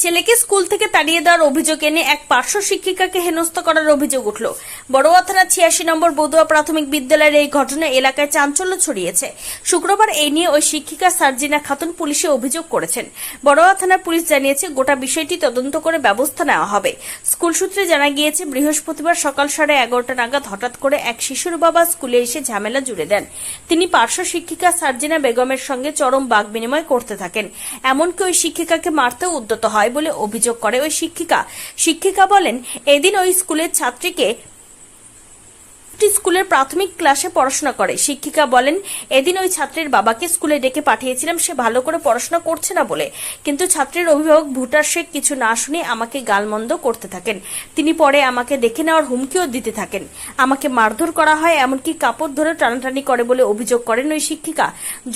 ছেলেকে স্কুল থেকে তাড়িয়ে দেওয়ার অভিযোগ এনে এক পার্শ্ব শিক্ষিকাকে হেনস্থ করার অভিযোগ উঠল। বড়ুয়া থানা ছিয়াশি নম্বর বদুয়া প্রাথমিক বিদ্যালয়ের এই ঘটনা এলাকায় চাঞ্চল্য ছড়িয়েছে। শুক্রবার এই নিয়ে ওই শিক্ষিকা সার্জিনা খাতুন পুলিশে অভিযোগ করেছেন। বড়ুয়া থানার পুলিশ জানিয়েছে, গোটা বিষয়টি তদন্ত করে ব্যবস্থা নেওয়া হবে। স্কুল সূত্রে জানা গিয়েছে, বৃহস্পতিবার সকাল সাড়ে এগারোটা নাগাদ হঠাৎ করে এক শিশুর বাবা স্কুলে এসে ঝামেলা জুড়ে দেন। তিনি পার্শ্ব শিক্ষিকা সার্জিনা বেগমের সঙ্গে চরম বাক বিনিময় করতে থাকেন। এমনকি ওই শিক্ষিকাকে মারতেও উদ্যত হয় বলে অভিযোগ করে ওই শিক্ষিকা। শিক্ষিকা বলেন, এদিন ওই স্কুলের ছাত্রীকে একটি স্কুলের প্রাথমিক ক্লাসে পড়াশোনা করে। শিক্ষিকা বলেন, এদিন ওই ছাত্রের বাবাকে স্কুলে ডেকে পাঠিয়েছিলাম, সে ভালো করে পড়াশোনা করছে না বলে। কিন্তু ছাত্রের অভিভাবক ভুটার শেখ কিছু না শুনে আমাকে গালমন্দ করতে থাকেন। তিনি পরে আমাকে দেখে নেওয়ার হুমকিও দিতে থাকেন। আমাকে মারধর করা হয়, এমনকি কাপড় ধরে টানাটানি করে বলে অভিযোগ করেন ওই শিক্ষিকা।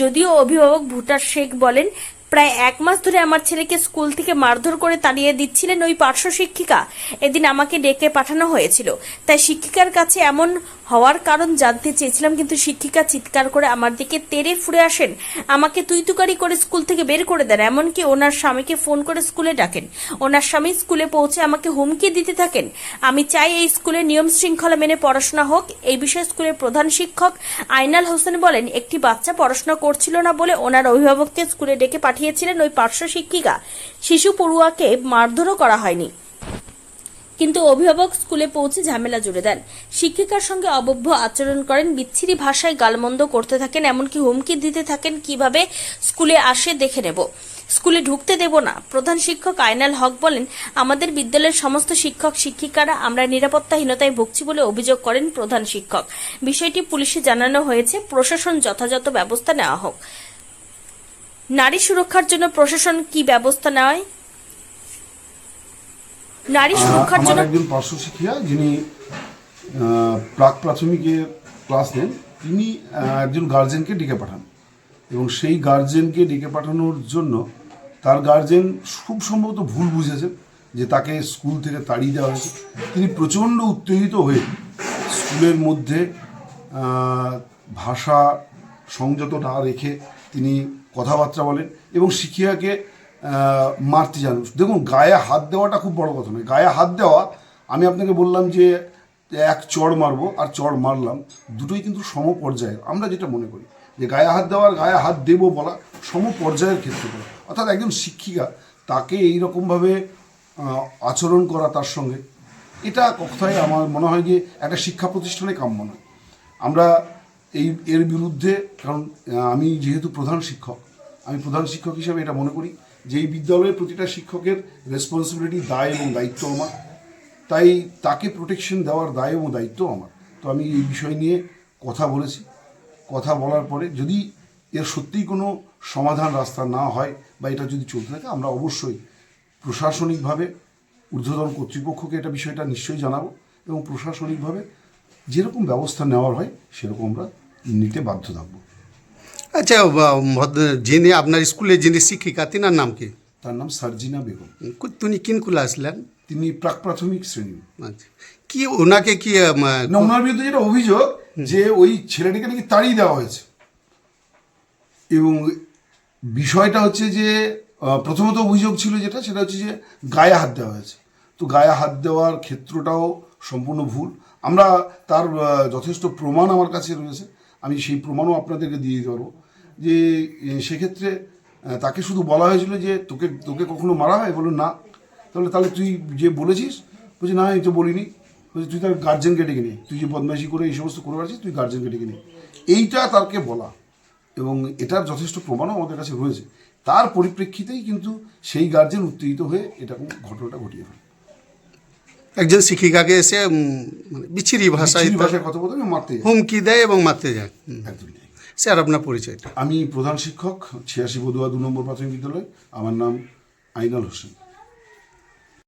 যদিও অভিভাবক ভুটার শেখ বলেন প্রায় এক মাস ধরে আমার ছেলেকে স্কুল থেকে মারধর করে তাড়িয়ে দিচ্ছিলেন ওই পার্শ্ব শিক্ষিকা। এদিন আমাকে ডেকে পাঠানো হয়েছিল। তাই শিক্ষিকার কাছে এমন হওয়ার কারণ জানতে চেয়েছিলাম, কিন্তু শিক্ষিকা চিৎকার করে আমার দিকে তেড়ে ফুরে আসেন। আমাকে তুইতুকারি করে স্কুল থেকে বের করে দেন, এমনকি ওনার স্বামীকে ফোন করে স্কুলে ডাকেন। ওনার স্বামী স্কুলে পৌঁছে আমাকে হুমকি দিতে থাকেন। আমি চাই এই স্কুলের নিয়ম শৃঙ্খলা মেনে পড়াশোনা হোক। এই বিষয়ে স্কুলের প্রধান শিক্ষক আইনাল হোসেন বলেন, একটি বাচ্চা পড়াশোনা করছিল না বলে ওনার অভিভাবককে স্কুলে ডেকে পাঠিয়েছিলেন ওই পার্শ্ব শিক্ষিকা। শিশু পড়ুয়াকে মারধরও করা হয়নি। কিন্তু অভিভাবক স্কুলে পৌঁছে ঝামেলা জুড়ে দেন। শিক্ষিকার সঙ্গে অবভ্য আচরণ করেন, বিচ্ছিরি ভাষায় গালমন্দ করতে থাকেন, এমনকি হুমকি দিতে থাকেন কীভাবে স্কুলে আসে দেখে নেব। স্কুলে ঢুকতে দেব না, প্রধান শিক্ষক আইনাল হক বলেন, আমাদের বিদ্যালয়ের সমস্ত শিক্ষক, শিক্ষিকারা আমরা নিরাপত্তাহীনতায় ভুগছি বলে অভিযোগ করেন প্রধান শিক্ষক। বিষয়টি পুলিশে জানানো হয়েছে, প্রশাসন যথাযথ ব্যবস্থা নেওয়া হোক। নারী সুরক্ষার জন্য প্রশাসন কি ব্যবস্থা নেয়? নারী সুরক্ষার আমার জন্য একজন পার্শ্ব শিক্ষিকা যিনি প্রাক প্রাথমিকে ক্লাস নেন তিনি একজন গার্জেনকে ডেকে পাঠান। এবং সেই গার্জেনকে ডেকে পাঠানোর জন্য তার গার্জেন খুব সম্ভবত ভুল বুঝেছেন যে তাকে স্কুল থেকে তাড়িয়ে দেওয়া হয়েছে। তিনি প্রচণ্ড উত্তেজিত হয়ে স্কুলের মধ্যে ভাষা সংযত না রেখে তিনি কথাবার্তা বলেন এবং শিক্ষিকাকে মারতে যান। দেখুন, গায়ে হাত দেওয়াটা খুব বড় কথা নয়। গায়ে হাত দেওয়া, আমি আপনাকে বললাম যে, এক চড় মারবো আর চড় মারলাম, দুটোই কিন্তু সম পর্যায়ের আমরা যেটা মনে করি যে, গায়ে হাত দেওয়ার গায়ে হাত দেবো বলা সম পর্যায়ের ক্ষেত্রে বলা অর্থাৎ একজন শিক্ষিকা তাকে এই রকমভাবে আচরণ করা তার সঙ্গে, এটা কথায় আমার মনে হয় যে, একটা শিক্ষা প্রতিষ্ঠানে কাম্য নয়। আমরা এই, এর বিরুদ্ধে, কারণ আমি যেহেতু প্রধান শিক্ষক আমি প্রধান শিক্ষক হিসেবে এটা মনে করি যে এই বিদ্যালয়ের প্রতিটা শিক্ষকের রেসপন্সিবিলিটি দায় এবং দায়িত্ব আমার। তাই তাকে প্রোটেকশন দেওয়ার দায় এবং দায়িত্ব আমার। তো আমি এই বিষয় নিয়ে কথা বলেছি। কথা বলার পরে যদি এর সত্যিই কোনো সমাধান রাস্তা না হয় বা এটা যদি চলতে থাকে, আমরা অবশ্যই প্রশাসনিকভাবে ঊর্ধ্বতন কর্তৃপক্ষকে এটা বিষয়টা নিশ্চয়ই জানাব এবং প্রশাসনিকভাবে যেরকম ব্যবস্থা নেওয়ার হয়, সেরকম আমরা নিতে বাধ্য থাকব। আচ্ছা যিনি আপনার স্কুলে যিনি শিক্ষিকা তিনার নাম কি? তার নাম সার্জিনা বেগম। তিনি কিন ক্লাস আসলেন তিনি প্রাক প্রাথমিক শ্রেণি। আচ্ছা কি ওনাকে কি না ওনার বিরুদ্ধে যেটা অভিযোগ যে ওই ছেলেটিকে নাকি তাড়িয়ে দেওয়া হয়েছে। এবং বিষয়টা হচ্ছে যে প্রথমত অভিযোগ ছিল যেটা সেটা হচ্ছে যে গায়ে হাত দেওয়া হয়েছে। তো গায়ে হাত দেওয়ার ক্ষেত্রটাও সম্পূর্ণ ভুল। আমরা তার যথেষ্ট প্রমাণ আমার কাছে রয়েছে। আমি সেই প্রমাণও আপনাদেরকে দিয়ে দিতে পারব যে সেক্ষেত্রে তাকে শুধু বলা হয়েছিল যে, তোকে তোকে কখনো মারা হয়? বলল, না। তাহলে তাহলে তুই যে বলেছিস, বলছি, না এই তো বলিনি। বলছি, তুই তার গার্জেনকে ডেকে নে। তুই যে বদমাইশি করে এই সমস্ত করে পারছিস তুই গার্জেনকে ডেকে নে। এইটা তারকে বলা। এবং এটার যথেষ্ট প্রমাণও আমাদের কাছে রয়েছে। তার পরিপ্রেক্ষিতেই কিন্তু সেই গার্জেন উত্তেজিত হয়ে এরকম ঘটনাটা ঘটিয়ে ফেলে। একজন শিক্ষিকাকে এসে মানে বিচ্ছিরি ভাষায় ভাষায় কথা বলতে মারতে হুমকি দেয় এবং মারতে যায়। স্যার আপনার পরিচয়টা? আমি প্রধান শিক্ষক ছিয়াশি বদুয়া দু নম্বর প্রাথমিক বিদ্যালয়। আমার নাম আইনাল হোসেন।